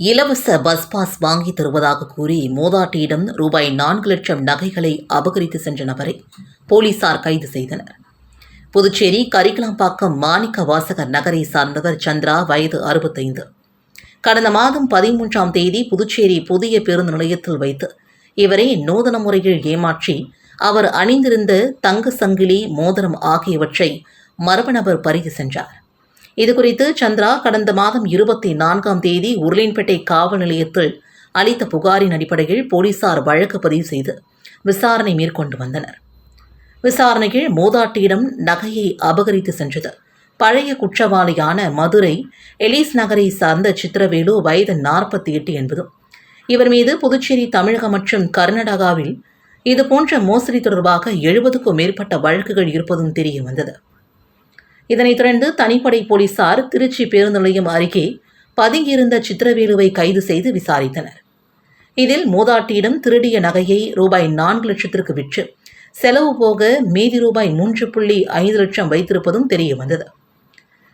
இலவச bus pass வாங்கி தருவதாக கூறி மோதாட்டியிடம் ரூபாய் நான்கு லட்சம் நகைகளை அபகரித்து சென்ற நபரை போலீசார் கைது செய்தனர். புதுச்சேரி கரிக்கலாம்பாக்கம் மாணிக்க வாசகர் நகரை சார்ந்தவர் சந்திரா வயது அறுபத்தைந்து. கடந்த மாதம் பதிமூன்றாம் தேதி புதுச்சேரி புதிய பேருந்து நிலையத்தில் வைத்து இவரை நூதன முறையில் ஏமாற்றி அவர் அணிந்திருந்த தங்க சங்கிலி மோதிரம் ஆகியவற்றை மர்ம நபர் பறித்து சென்றார். இதுகுறித்து சந்திரா கடந்த மாதம் இருபத்தி நான்காம் தேதி உருளின்பேட்டை காவல் நிலையத்தில் அளித்த புகாரின் அடிப்படையில் போலீசார் வழக்கு பதிவு செய்து விசாரணை மேற்கொண்டு வந்தனர். விசாரணையில் மூதாட்டியிடம் நகையை அபகரித்து சென்றது. பழைய குற்றவாளியான மதுரை எலிஸ் நகரை சார்ந்த சித்திரவேலு வயது நாற்பத்தி எட்டு என்பதும் இவர் மீது புதுச்சேரி தமிழகம் மற்றும் கர்நாடகாவில் இதுபோன்ற மோசடி தொடர்பாக எழுபதுக்கும் மேற்பட்ட வழக்குகள் இருப்பதும் தெரிய வந்தது. இதனைத் தொடர்ந்து தனிப்படை போலீசார் திருச்சி பேருந்து நிலையம் அருகே பதுங்கியிருந்த சித்திரவேலுவை கைது செய்து விசாரித்தனர். இதில் மூதாட்டியிடம் திருடிய நகையை ரூபாய் நான்கு லட்சத்திற்கு விற்று செலவு போக மீதி ரூபாய் மூன்று புள்ளி ஐந்து லட்சம் வைத்திருப்பதும் தெரிய வந்தது.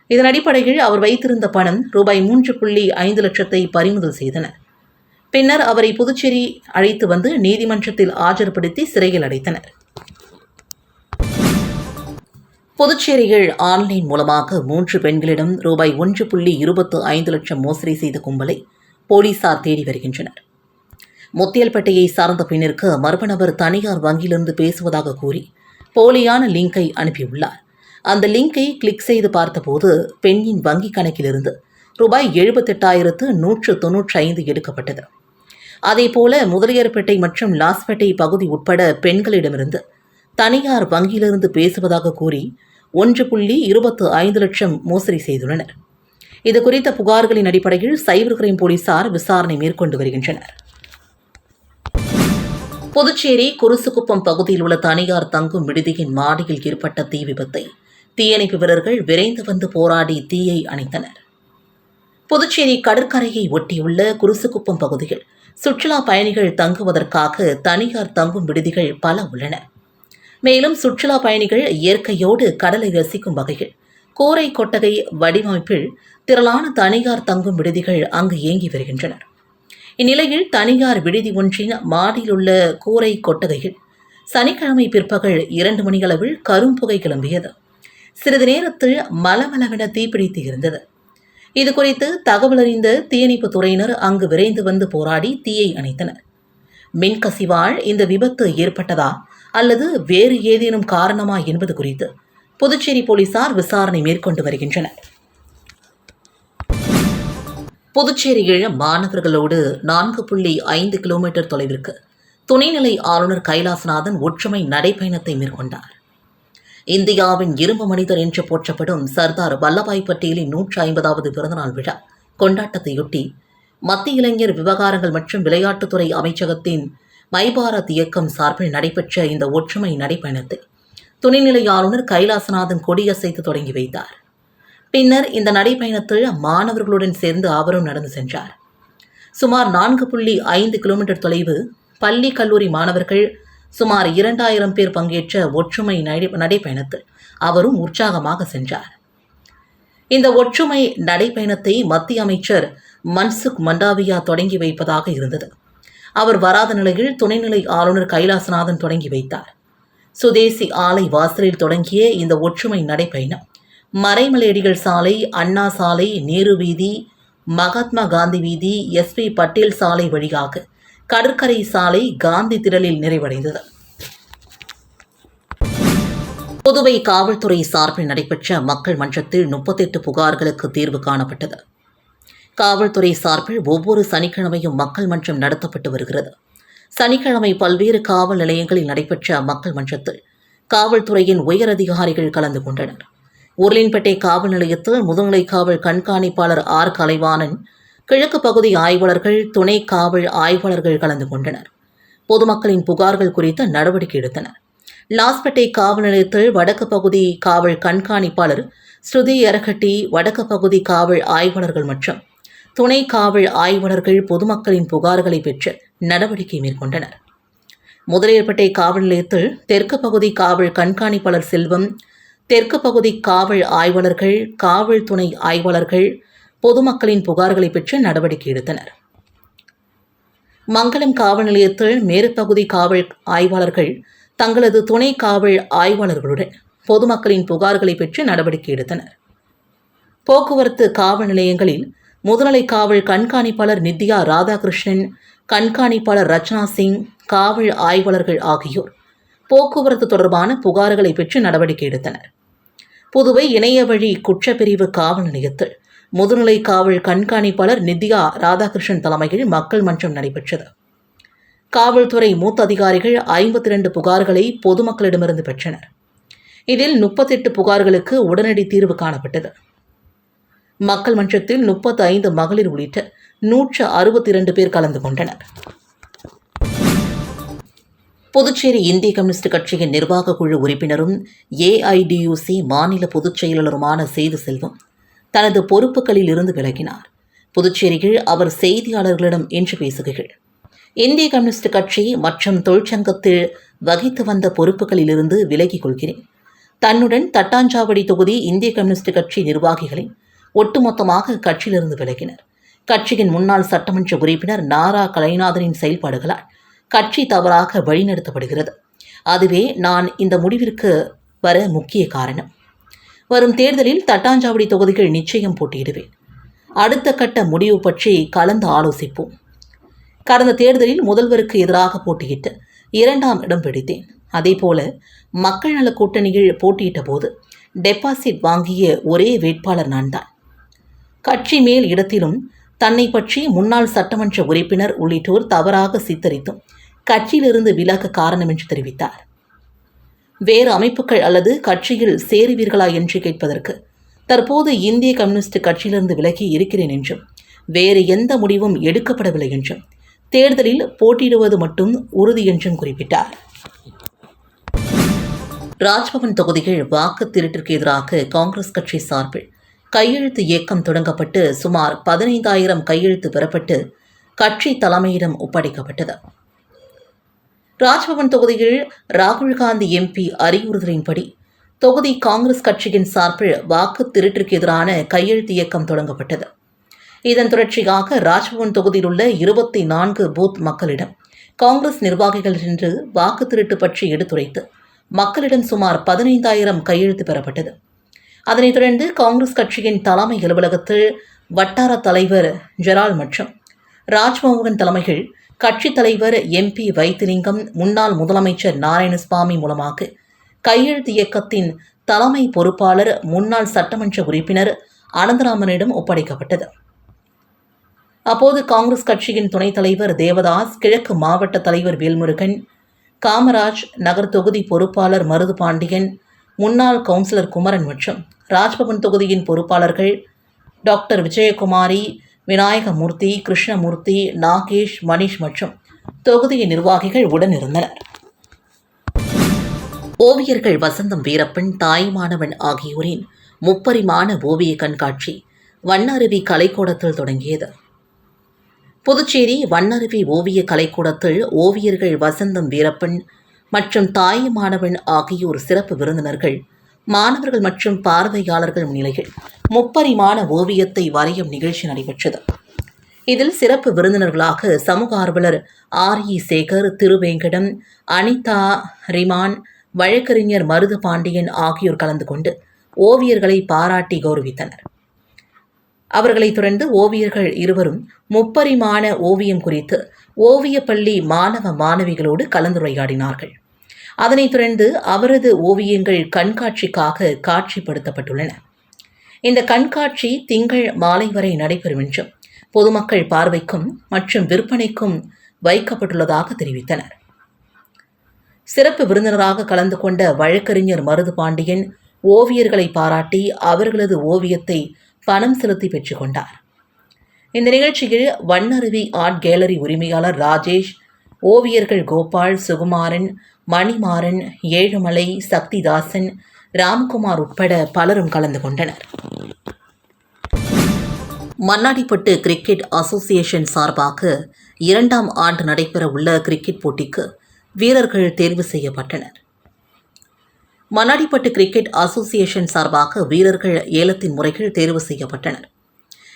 இதன் அடிப்படையில் அவர் வைத்திருந்த பணம் ரூபாய் மூன்று புள்ளி ஐந்து லட்சத்தை பறிமுதல் செய்தனர். பின்னர் அவரை புதுச்சேரி அழைத்து வந்து நீதிமன்றத்தில் ஆஜர்படுத்தி சிறையில் அடைத்தனர். புதுச்சேரியில் ஆன்லைன் மூலமாக மூன்று பெண்களிடம் ரூபாய் ஒன்று புள்ளி இருபத்து ஐந்து லட்சம் மோசடி செய்த கும்பலை போலீசார் தேடி வருகின்றனர். முத்தியல்பேட்டையை சார்ந்த பெண்ணிற்கு மர்ம நபர் தனியார் வங்கியிலிருந்து பேசுவதாக கூறி போலியான லிங்கை அனுப்பியுள்ளார். அந்த லிங்கை கிளிக் செய்து பார்த்தபோது பெண்ணின் வங்கி கணக்கிலிருந்து ரூபாய் எழுபத்தெட்டாயிரத்து நூற்று தொன்னூற்றி ஐந்து எடுக்கப்பட்டது. அதேபோல முதலியார்பேட்டை மற்றும் லாஸ்பேட்டை பகுதி உட்பட பெண்களிடமிருந்து தனியார் வங்கியிலிருந்து பேசுவதாக கூறி ஒன்று புள்ளி இருபத்து ஐந்து லட்சம் மோசடி செய்துள்ளனர். இது குறித்த புகார்களின் அடிப்படையில் சைபர் கிரைம் போலீசார் விசாரணை மேற்கொண்டு வருகின்றனர். புதுச்சேரி குருசுக்குப்பம் பகுதியில் உள்ள தனியார் தங்கும் விடுதியின் மாடியில் ஏற்பட்ட தீ விபத்தை தீயணைப்பு வீரர்கள் விரைந்து வந்து போராடி தீயை அணைத்தனர். புதுச்சேரி கடற்கரையை ஒட்டியுள்ள குருசுக்குப்பம் பகுதியில் சுற்றுலா பயணிகள் தங்குவதற்காக தனியார் தங்கும் விடுதிகள் பல உள்ளன. மேலும் சுற்றுலா பயணிகள் இயற்கையோடு கடலை ரசிக்கும் வகையில். கூரை கொட்டகை வடிவமைப்பில் திரளான தனியார் தங்கும் விடுதிகள் அங்கு இயங்கி வருகின்றனர். இந்நிலையில் தனியார் விடுதி ஒன்றின் மாடியில் உள்ள கூரை கொட்டகையில் சனிக்கிழமை பிற்பகல் இரண்டு மணியளவில் கரும்புகை கிளம்பியது. சிறிது நேரத்தில் மலமளவென தீப்பிடித்து இருந்தது. இது குறித்து தகவல் அறிந்த தீயணைப்பு துறையினர் அங்கு விரைந்து வந்து போராடி தீயை அணைத்தனர். மின்கசிவால் இந்த விபத்து ஏற்பட்டதா? அல்லது வேறு ஏதேனும் காரணமா என்பது குறித்து புதுச்சேரி போலீசார் விசாரணை மேற்கொண்டு வருகின்றனர். புதுச்சேரியில் மாணவர்களோடு நான்கு புள்ளி ஐந்து கிலோமீட்டர் தொலைவிற்கு துணைநிலை ஆளுநர் கைலாசநாதன் ஒற்றுமை நடைப்பயணத்தை மேற்கொண்டார். இந்தியாவின் இரும்பு மனிதர் என்று போற்றப்படும் சர்தார் வல்லபாய் பட்டேலின் நூற்றி ஐம்பதாவது பிறந்தநாள் விழா கொண்டாட்டத்தையொட்டி மத்திய இளைஞர் விவகாரங்கள் மற்றும் விளையாட்டுத்துறை அமைச்சகத்தின் மைபாரத் இயக்கம் சார்பில் நடைபெற்ற இந்த ஒற்றுமை நடைப்பயணத்தை துணைநிலை ஆளுநர் கைலாசநாதன் கொடியசைத்து தொடங்கி வைத்தார். பின்னர் இந்த நடைப்பயணத்தில் மாணவர்களுடன் சேர்ந்து அவரும் நடந்து சென்றார். சுமார் நான்கு புள்ளி ஐந்து கிலோமீட்டர் தொலைவு பள்ளி கல்லூரி மாணவர்கள் சுமார் இரண்டாயிரம் பேர் பங்கேற்ற ஒற்றுமை நடை நடைப்பயணத்தில் அவரும் உற்சாகமாக சென்றார். இந்த ஒற்றுமை நடைப்பயணத்தை மத்திய அமைச்சர் மன்சுக் மண்டாவியா தொடங்கி வைப்பதாக இருந்தது. அவர் வராத நிலையில் துணைநிலை ஆளுநர் கைலாசநாதன் தொடங்கி வைத்தார். சுதேசி ஆலை வாசலில் தொடங்கிய இந்த ஒற்றுமை நடைப்பயணம் மறைமலையடிகள் சாலை அண்ணா சாலை நேரு வீதி மகாத்மா காந்தி வீதி எஸ்பி பட்டேல் சாலை வழியாக கடற்கரை சாலை காந்தி திடலில் நிறைவடைந்தது. புதுவை காவல்துறை சார்பில் நடைபெற்ற மக்கள் மன்றத்தில் முப்பத்தெட்டு புகார்களுக்கு தீர்வு காணப்பட்டது. காவல்துறை சார்பில் ஒவ்வொரு சனிக்கிழமையும் மக்கள் மன்றம் நடத்தப்பட்டு வருகிறது. சனிக்கிழமை பல்வேறு காவல் நிலையங்களில் நடைபெற்ற மக்கள் மன்றத்தில் காவல்துறையின் உயர் அதிகாரிகள் கலந்து கொண்டனர். உருளின்பேட்டை காவல் நிலையத்தில் முதுநிலை காவல் கண்காணிப்பாளர் ஆர். கலைவாணன் கிழக்கு பகுதி ஆய்வாளர்கள் துணை காவல் ஆய்வாளர்கள் கலந்து கொண்டனர். பொதுமக்களின் புகார்கள் குறித்து நடவடிக்கை எடுத்தனர். லாஸ்பேட்டை காவல் நிலையத்தில் வடக்கு பகுதி காவல் கண்காணிப்பாளர் ஸ்ருதி எரகட்டி வடக்கு பகுதி காவல் ஆய்வாளர்கள் மற்றும் துணை காவல் ஆய்வாளர்கள் பொதுமக்களின் புகார்களை பெற்று நடவடிக்கை மேற்கொண்டனர். முதலியர்பேட்டை காவல் நிலையத்தில் தெற்கு பகுதி காவல் கண்காணிப்பாளர் செல்வம் தெற்கு பகுதி காவல் ஆய்வாளர்கள் காவல் துணை ஆய்வாளர்கள் பொதுமக்களின் புகார்களை பெற்று நடவடிக்கை எடுத்தனர். மங்களம் காவல் நிலையத்தில் மேற்பகுதி காவல் ஆய்வாளர்கள் தங்களது துணை காவல் ஆய்வாளர்களுடன் பொதுமக்களின் புகார்களை பெற்று நடவடிக்கை எடுத்தனர். போக்குவரத்து காவல் நிலையங்களில் முதுநிலை காவல் கண்காணிப்பாளர் நித்யா ராதாகிருஷ்ணன் கண்காணிப்பாளர் ரச்சனா சிங் காவல் ஆய்வாளர்கள் ஆகியோர். போக்குவரத்து தொடர்பான புகார்களை பெற்று நடவடிக்கை எடுத்தனர். புதுவை இணைய வழி குற்றப்பிரிவு காவல் நிலையத்தில் முதுநிலை காவல் கண்காணிப்பாளர் நித்யா ராதாகிருஷ்ணன் தலைமையில் மக்கள் மன்றம் நடைபெற்றது. காவல்துறை மூத்த அதிகாரிகள் ஐம்பத்தி ரெண்டு புகார்களை பொதுமக்களிடமிருந்து பெற்றனர். இதில் முப்பத்தெட்டு புகார்களுக்கு உடனடி தீர்வு காணப்பட்டது. மக்கள் மன்றத்தில் முப்பத்தி ஐந்து மகளிர் உள்ளிட்ட நூற்று அறுபத்தி இரண்டு பேர் கலந்து கொண்டனர். புதுச்சேரி இந்திய கம்யூனிஸ்ட் கட்சியின் நிர்வாக குழு உறுப்பினரும் ஏஐடியூசி மாநில பொதுச் செயலாளருமான சேது செல்வம் தனது பொறுப்புகளில் இருந்து விலகினார். புதுச்சேரியில் அவர் செய்தியாளர்களிடம் இன்று பேசுகையில் இந்திய கம்யூனிஸ்ட் கட்சி மற்றும் தொழிற்சங்கத்தில் வகித்து வந்த பொறுப்புகளிலிருந்து விலகிக் கொள்கிறேன். தன்னுடன் தட்டாஞ்சாவடி தொகுதி இந்திய கம்யூனிஸ்ட் கட்சி நிர்வாகிகளின் ஒட்டுமொத்தமாக கட்சியிலிருந்து விலகினர். கட்சியின் முன்னாள் சட்டமன்ற உறுப்பினர் நாரா கலைநாதனின் செயல்பாடுகளால் கட்சி தவறாக வழிநடத்தப்படுகிறது. அதுவே நான் இந்த முடிவிற்கு வர முக்கிய காரணம். வரும் தேர்தலில் தட்டாஞ்சாவடி தொகுதிகள் நிச்சயம் போட்டியிடுவேன். அடுத்த கட்ட முடிவு பற்றி கலந்து ஆலோசிப்போம். கடந்த தேர்தலில் முதல்வருக்கு எதிராக போட்டியிட்டு இரண்டாம் இடம் பிடித்தேன் அதேபோல மக்கள் நல கூட்டணியில் போட்டியிட்ட போது டெபாசிட் வாங்கிய ஒரே வேட்பாளர் நான் தான் கட்சி மேல் இடத்திலும் தன்னை பற்றி முன்னாள் சட்டமன்ற உறுப்பினர் உள்ளிட்டோர் தவறாக சித்தரித்தும் கட்சியிலிருந்து விலக காரணம் என்று தெரிவித்தார். வேறு அமைப்புகள் அல்லது கட்சியில் சேருவீர்களா என்று கேட்பதற்கு தற்போது இந்திய கம்யூனிஸ்ட் கட்சியிலிருந்து விலகி இருக்கிறேன் என்றும் வேறு எந்த முடிவும் எடுக்கப்படவில்லை என்றும் தேர்தலில் போட்டியிடுவது மட்டும் உறுதி என்றும் குறிப்பிட்டார். ராஜ்பவன் தொகுதியில் வாக்கு திருட்டிற்கு எதிராக காங்கிரஸ் கட்சி சார்பில் கையெழுத்து இயக்கம் தொடங்கப்பட்டு சுமார் பதினைந்தாயிரம் கையெழுத்து பெறப்பட்டு கட்சி தலைமையிடம் ஒப்படைக்கப்பட்டது. ராஜ்பவன் தொகுதியில் ராகுல் காந்தி எம்பி அறிவுறுத்தலின்படி தொகுதி காங்கிரஸ் கட்சியின் சார்பில் வாக்கு திருட்டிற்கு எதிரான கையெழுத்து இயக்கம் தொடங்கப்பட்டது. இதன் தொடர்ச்சியாக ராஜ்பவன் தொகுதியில் உள்ள இருபத்தி நான்கு பூத் மக்களிடம் காங்கிரஸ் நிர்வாகிகள் சென்று வாக்கு திருட்டு பற்றி எடுத்துரைத்து மக்களிடம் சுமார் பதினைந்தாயிரம் கையெழுத்து பெறப்பட்டது. அதனைத் தொடர்ந்து காங்கிரஸ் கட்சியின் தலைமை அலுவலகத்தில் வட்டார தலைவர் ஜெரால் மற்றும் ராஜ்மோகன் தலைமையில் கட்சித் தலைவர் எம்பி வைத்திலிங்கம் முன்னாள் முதலமைச்சர் நாராயணசுவாமி மூலமாக கையெழுத்து இயக்கத்தின் தலைமை பொறுப்பாளர் முன்னாள் சட்டமன்ற உறுப்பினர் அனந்தராமனிடம் ஒப்படைக்கப்பட்டது. அப்போது காங்கிரஸ் கட்சியின் துணைத் தலைவர் தேவதாஸ் கிழக்கு மாவட்ட தலைவர் வேல்முருகன் காமராஜ் நகர் தொகுதி பொறுப்பாளர் மருது பாண்டியன் முன்னாள் கவுன்சிலர் குமரன் மற்றும் ராஜ்பவன் தொகுதியின் பொறுப்பாளர்கள் டாக்டர் விஜயகுமாரி விநாயகமூர்த்தி கிருஷ்ணமூர்த்தி நாகேஷ் மணிஷ் மற்றும் தொகுதியின் நிர்வாகிகள் உடனிருந்தனர். ஓவியர்கள் வசந்தம் வீரப்பன் தாய்மானவன் ஆகியோரின் முப்பரிமாண ஓவிய கண்காட்சி வண்ணருவி கலைக்கூடத்தில் தொடங்கியது. புதுச்சேரி வண்ணருவி ஓவிய கலைக்கூடத்தில் ஓவியர்கள் வசந்தம் வீரப்பன் மற்றும் தாயுமானவன் ஆகியோர் சிறப்பு விருந்தினர்கள் மாணவர்கள் மற்றும் பார்வையாளர்கள் முன்னிலையில் முப்பரிமாண ஓவியத்தை வரையும் நிகழ்ச்சி நடைபெற்றது. இதில் சிறப்பு விருந்தினர்களாக சமூக ஆர்வலர் ஆர் இ சேகர் திருவேங்கடம் அனிதா ரிமான் வழக்கறிஞர் மருது பாண்டியன் ஆகியோர் கலந்து கொண்டு ஓவியர்களை பாராட்டி கௌரவித்தனர். அவர்களைத் தொடர்ந்து ஓவியர்கள் இருவரும் முப்பரிமாண ஓவியம் குறித்து ஓவியப் பள்ளி மாணவ மாணவிகளோடு கலந்துரையாடினார்கள். அதனைத் தொடர்ந்து அவரது ஓவியங்கள் கண்காட்சிக்காக காட்சிப்படுத்தப்பட்டுள்ளன. இந்த கண்காட்சி திங்கள் மாலை வரை நடைபெறும் என்றும் பொதுமக்கள் பார்வைக்கும் மற்றும் விற்பனைக்கும் வைக்கப்பட்டுள்ளதாக தெரிவித்தனர். சிறப்பு விருந்தினராக கலந்து கொண்ட வழக்கறிஞர் மருது பாண்டியன் ஓவியர்களை பாராட்டி அவர்களது ஓவியத்தை பணம் செலுத்தி பெற்றுக்கொண்டார். இந்த நிகழ்ச்சியில் வண்ணருவி ஆர்ட் கேலரி உரிமையாளர் ராஜேஷ் ஓவியர்கள் கோபால் சுகுமாரன் மணிமாறன் ஏழுமலை சக்திதாசன் ராம்குமார் உட்பட பலரும் கலந்து கொண்டனர். மண்ணாடிப்பட்டு கிரிக்கெட் அசோசியேஷன் சார்பாக இரண்டாம் ஆண்டு நடைபெற உள்ள கிரிக்கெட் போட்டிக்கு வீரர்கள் தேர்வு செய்யப்பட்டனர். மண்ணாடிப்பட்டு கிரிக்கெட் அசோசியேஷன் சார்பாக வீரர்கள் ஏலத்தின் முறைகள் தேர்வு செய்யப்பட்டனர்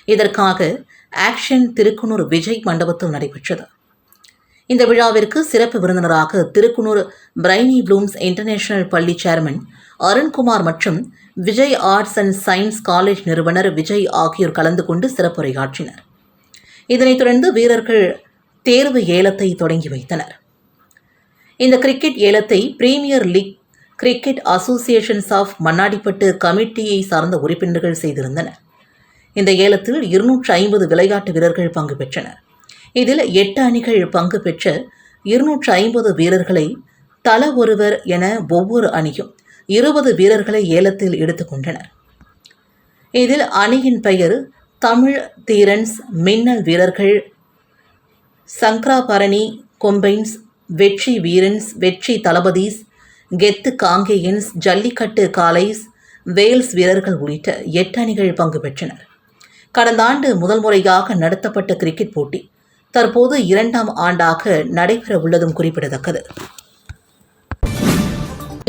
இதற்காக ஆக்ஷன் திருக்குனூர் விஜய் மண்டபத்தில் நடைபெற்றது. இந்த விழாவிற்கு சிறப்பு விருந்தினராக திருக்குனூர் பிரைனி ப்ளூம்ஸ் இன்டர்நேஷனல் பள்ளி சேர்மன் அருண்குமார் மற்றும் Vijay arts and science college நிறுவனர் விஜய் ஆகியோர் கலந்து கொண்டு சிறப்புரையாற்றினர். இதனைத் தொடர்ந்து வீரர்கள் தேர்வு ஏலத்தை தொடங்கி வைத்தனர். இந்த cricket ஏலத்தை premier league cricket associations of Mannadipattu கமிட்டியை சார்ந்த உறுப்பினர்கள் செய்திருந்தனர் இந்த ஏலத்தில் இருநூற்று ஐம்பது விளையாட்டு வீரர்கள் பங்கு பெற்றனர். இதில் எட்டு அணிகள் பங்கு பெற்ற இருநூற்று ஐம்பது வீரர்களை தல ஒருவர் என ஒவ்வொரு அணியும் இருபது வீரர்களை ஏலத்தில் எடுத்துக்கொண்டனர் இதில் அணியின் பெயர் தமிழ் தீரன்ஸ் மின்னல் வீரர்கள் சங்கராபரணி கொம்பைன்ஸ் வெற்றி வீரன்ஸ் வெற்றி தளபதிஸ் கெத்து காங்கேயன்ஸ் ஜல்லிக்கட்டு காலைஸ் வேல்ஸ் வீரர்கள் உள்ளிட்ட எட்டு அணிகள் பங்கு பெற்றனர். கடந்த ஆண்டு முதல் முறையாக நடத்தப்பட்ட கிரிக்கெட் போட்டி தற்போது இரண்டாம் ஆண்டாக நடைபெற உள்ளதும் குறிப்பிடத்தக்கது.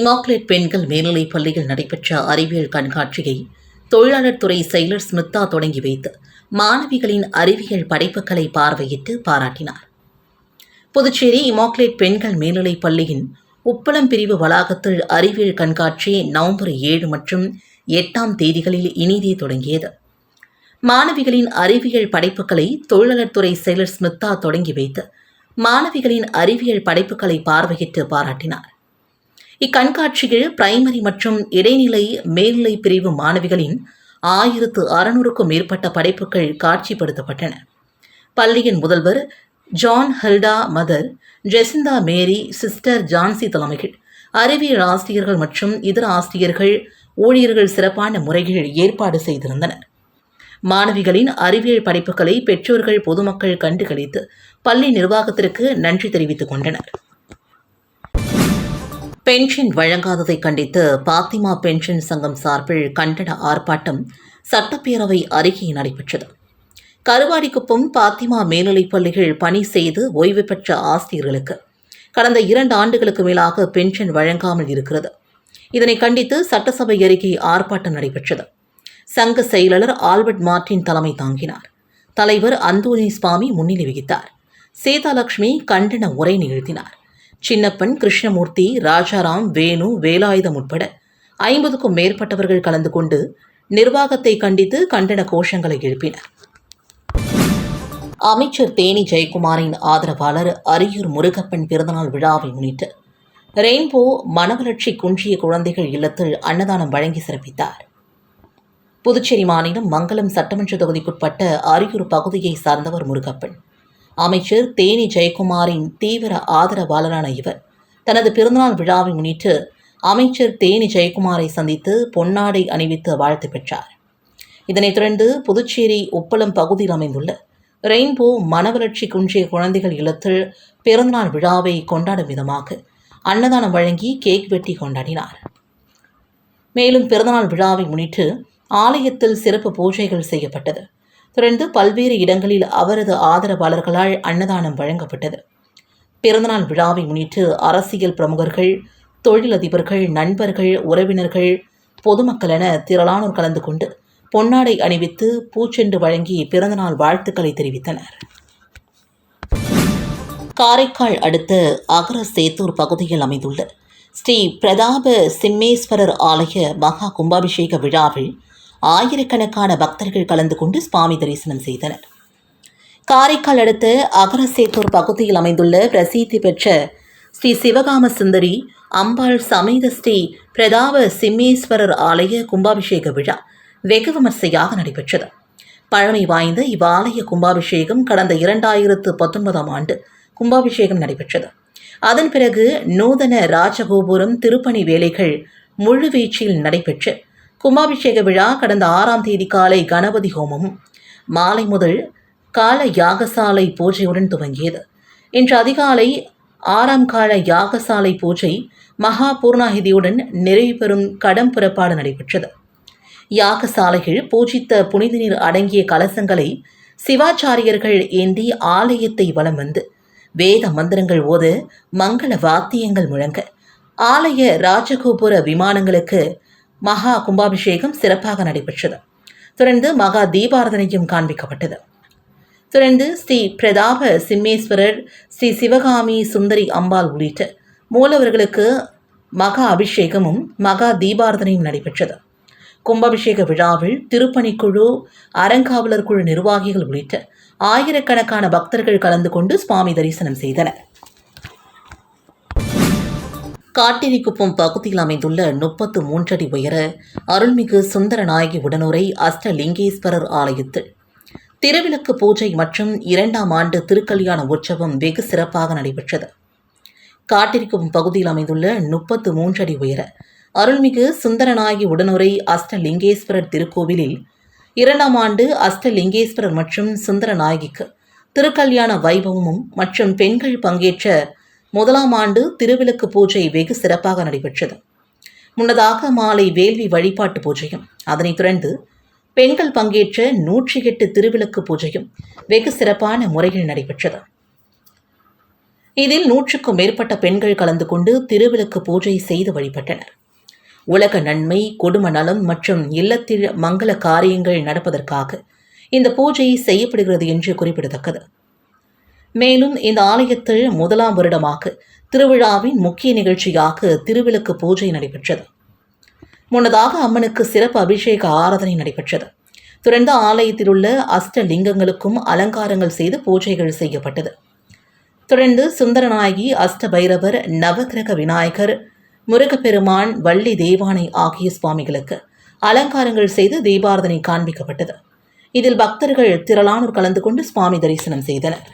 இமாக்லேட் பெண்கள் மேல்நிலைப் பள்ளியில் நடைபெற்ற அறிவியல் கண்காட்சியை தொழிலாளர் துறை செயலர் ஸ்மிதா தொடங்கி வைத்து மாணவிகளின் அறிவியல் படைப்புகளை பார்வையிட்டு பாராட்டினார். புதுச்சேரி இமாக்லேட் பெண்கள் மேல்நிலைப் பள்ளியின் உப்பளம் பிரிவு வளாகத்தில் அறிவியல் கண்காட்சி நவம்பர் ஏழு மற்றும் எட்டாம் தேதிகளில் இனிதே தொடங்கியது. மாணவிகளின் அறிவியல் படைப்புகளை தொழிலாளர் துறை செயலர் ஸ்மிதா தொடங்கி வைத்து மாணவிகளின் அறிவியல் படைப்புகளை பார்வையிட்டு பாராட்டினார். இக்கண்காட்சியில் பிரைமரி மற்றும் இடைநிலை மேல்நிலை பிரிவு மாணவிகளின் ஆயிரத்து அறுநூறுக்கும் மேற்பட்ட படைப்புகள் காட்சிப்படுத்தப்பட்டன. பள்ளியின் முதல்வர் John Helda mother Jacintha Mary sister Jhansi தலைமைகள். அறிவியல் ஆசிரியர்கள் மற்றும் இதர ஆசிரியர்கள் ஊழியர்கள் சிறப்பான முறையில் ஏற்பாடு செய்திருந்தனர். மாணவிகளின் அறிவியல் படைப்புகளை பெற்றோர்கள் பொதுமக்கள் கண்டுகளித்து பள்ளி நிர்வாகத்திற்கு நன்றி தெரிவித்துக் கொண்டனர். பென்ஷன் வழங்காததை கண்டித்து பாத்திமா பென்ஷன் சங்கம் சார்பில் கண்டன ஆர்ப்பாட்டம் சட்டப்பேரவை அருகே நடைபெற்றது. கருவாடிக்குப்பம் பாத்திமா மேல்நிலைப் பள்ளிகள் பணி செய்து ஓய்வு பெற்ற ஆசிரியர்களுக்கு. கடந்த இரண்டு ஆண்டுகளுக்கு மேலாக பென்ஷன் வழங்காமல் இருக்கிறது. இதனை கண்டித்து சட்டசபை அருகே ஆர்ப்பாட்டம் நடைபெற்றது. சங்க செயலாளர் ஆல்பர்ட் மார்டின் தலைமை தாங்கினார். தலைவர் அந்தோனி சுவாமி முன்னிலை வகித்தார். சீதாலட்சுமி கண்டன உரை நிகழ்த்தினார். சின்னப்பன் கிருஷ்ணமூர்த்தி ராஜாராம் வேணு வேலாயுதம் உட்பட ஐம்பதுக்கும் மேற்பட்டவர்கள் கலந்து கொண்டு நிர்வாகத்தை கண்டித்து கண்டன கோஷங்களை எழுப்பினர். அமைச்சர் தேனி ஜெயக்குமாரின் ஆதரவாளர் அரியூர் முருகப்பன் பிறந்தநாள் விழாவை முன்னிட்டு ரெயின்போ மனவளர்ச்சி குன்றிய குழந்தைகள் இல்லத்தில் அன்னதானம் வழங்கி சிறப்பித்தார். புதுச்சேரி மாநிலம் மங்கலம் சட்டமன்ற தொகுதிக்குட்பட்ட அரியூர் பகுதியை சார்ந்தவர் முருகப்பன். அமைச்சர் தேனி ஜெயக்குமாரின் தீவிர ஆதரவாளரான இவர் தனது பிறந்தநாள் விழாவை முன்னிட்டு அமைச்சர் தேனி ஜெயக்குமாரை சந்தித்து பொன்னாடை அணிவித்து வாழ்த்து பெற்றார். இதனைத் தொடர்ந்து புதுச்சேரி உப்பளம் பகுதியில் அமைந்துள்ள ரெயின்போ மனவளர்ச்சி குன்றிய குழந்தைகள் இல்லத்தில் பிறந்தநாள் விழாவை கொண்டாடும் விதமாக அன்னதானம் வழங்கி கேக் வெட்டி கொண்டாடினார். மேலும் பிறந்தநாள் விழாவை முன்னிட்டு ஆலயத்தில் சிறப்பு பூஜைகள் செய்யப்பட்டது. தொடர்ந்து பல்வேறு இடங்களில் அவரது ஆதரவாளர்களால் அன்னதானம் வழங்கப்பட்டது. பிறந்தநாள் விழாவை முன்னிட்டு அரசியல் பிரமுகர்கள் தொழிலதிபர்கள் நண்பர்கள் உறவினர்கள் பொதுமக்கள் என திரளானோர் கலந்து கொண்டு பொன்னாடை அணிவித்து பூச்செண்டு வழங்கி பிறந்தநாள் வாழ்த்துக்களை தெரிவித்தனர். காரைக்கால் அடுத்த அகர சேத்தூர் பகுதியில் அமைந்துள்ள ஸ்ரீ பிரதாப சிம்மேஸ்வரர் ஆலய மகா கும்பாபிஷேக விழாவில் ஆயிரக்கணக்கான பக்தர்கள் கலந்து கொண்டு சுவாமி தரிசனம் செய்தனர். காரைக்கால் அடுத்த அகரசேத்தூர் பகுதியில் அமைந்துள்ள பிரசித்தி பெற்ற ஸ்ரீ சிவகாம சுந்தரி அம்பாள் சமேத ஸ்ரீ பிரதாப சிம்மேஸ்வரர் ஆலய கும்பாபிஷேக விழா வெகு விமர்சையாக நடைபெற்றது. பழமை வாய்ந்த இவ்வாலய கும்பாபிஷேகம் கடந்த இரண்டாயிரத்து பத்தொன்பதாம் ஆண்டு கும்பாபிஷேகம் நடைபெற்றது. அதன் பிறகு நூதன ராஜகோபுரம் திருப்பணி வேலைகள் முழுவீச்சில் நடைபெற்று கும்பாபிஷேக விழா கடந்த ஆறாம் தேதி காலை கணபதி ஹோமமும் மாலை முதல் கால யாகசாலை பூஜையுடன் துவங்கியது. இன்று அதிகாலை ஆறாம் கால யாகசாலை பூஜை மகா பூர்ணாகிதியுடன் நிறைவு பெறும் கடம் புறப்பாடு நடைபெற்றது. யாகசாலைகள் பூஜித்த புனித நீர் அடங்கிய கலசங்களை சிவாச்சாரியர்கள் ஏந்தி ஆலயத்தை வலம் வந்து வேத மந்திரங்கள் ஓத மங்கள வாத்தியங்கள் முழங்க. ஆலய ராஜகோபுர விமானங்களுக்கு மகா கும்பாபிஷேகம் சிறப்பாக நடைபெற்றது. தொடர்ந்து மகா தீபாரதனையும் காண்பிக்கப்பட்டது. தொடர்ந்து ஸ்ரீ பிரதாப சிம்மேஸ்வரர் ஸ்ரீ சிவகாமி சுந்தரி அம்பாள் உள்ளிட்ட மூலவர்களுக்கு மகா அபிஷேகமும் மகா தீபாரதனையும் நடைபெற்றது. கும்பாபிஷேக விழாவில் திருப்பணிக்குழு அறங்காவலர் குழு நிர்வாகிகள் உள்ளிட்ட ஆயிரக்கணக்கான பக்தர்கள் கலந்து கொண்டு சுவாமி தரிசனம் செய்தனர். காட்டிரிக்குப்பம் பகுதியில் அமைந்துள்ள முப்பத்து மூன்றடி உயர அருள்மிகு சுந்தரநாயகி உடனுரை அஷ்டலிங்கேஸ்வரர் ஆலயத்தில் திருவிளக்கு பூஜை மற்றும் இரண்டாம் ஆண்டு திருக்கல்யாண உற்சவம் வெகு சிறப்பாக நடைபெற்றது. காட்டிற்கும் பகுதியில் அமைந்துள்ள முப்பத்து மூன்றடி உயர அருள்மிகு சுந்தரநாயகி உடனுரை அஷ்டலிங்கேஸ்வரர் திருக்கோவிலில் இரண்டாம் ஆண்டு அஷ்டலிங்கேஸ்வரர் மற்றும் சுந்தரநாயகிக்கு திருக்கல்யாண வைபவமும் மற்றும் பெண்கள் பங்கேற்ற முதலாம் ஆண்டு திருவிளக்கு பூஜை வெகு சிறப்பாக நடைபெற்றது. முன்னதாக மாலை வேள்வி வழிபாட்டு பூஜையும் அதனைத் தொடர்ந்து பெண்கள் பங்கேற்ற நூற்றி எட்டு திருவிளக்கு பூஜையும் வெகு சிறப்பான முறையில் நடைபெற்றது. இதில் நூற்றுக்கும் மேற்பட்ட பெண்கள் கலந்து கொண்டு திருவிளக்கு பூஜை செய்து வழிபட்டனர். உலக நன்மை குடும்ப நலம் மற்றும் இல்லத்தில் மங்கள காரியங்கள் நடப்பதற்காக இந்த பூஜை செய்யப்படுகிறது என்று குறிப்பிடத்தக்கது. மேலும் இந்த ஆலயத்தில் முதலாம் வருடமாக திருவிழாவின் முக்கிய நிகழ்ச்சியாக திருவிளக்கு பூஜை நடைபெற்றது. முன்னதாக அம்மனுக்கு சிறப்பு அபிஷேக ஆராதனை நடைபெற்றது. தொடர்ந்து ஆலயத்தில் உள்ள அஷ்ட லிங்கங்களுக்கும் அலங்காரங்கள் செய்து பூஜைகள் செய்யப்பட்டது. தொடர்ந்து சுந்தரநாயகி அஷ்ட பைரவர் நவக்கிரக விநாயகர் முருகப்பெருமான் வள்ளி தேவானை ஆகிய சுவாமிகளுக்கு அலங்காரங்கள் செய்து தீபாரதனை காண்பிக்கப்பட்டது. இதில் பக்தர்கள் திரளானோர் கலந்து கொண்டு சுவாமி தரிசனம் செய்தனர்.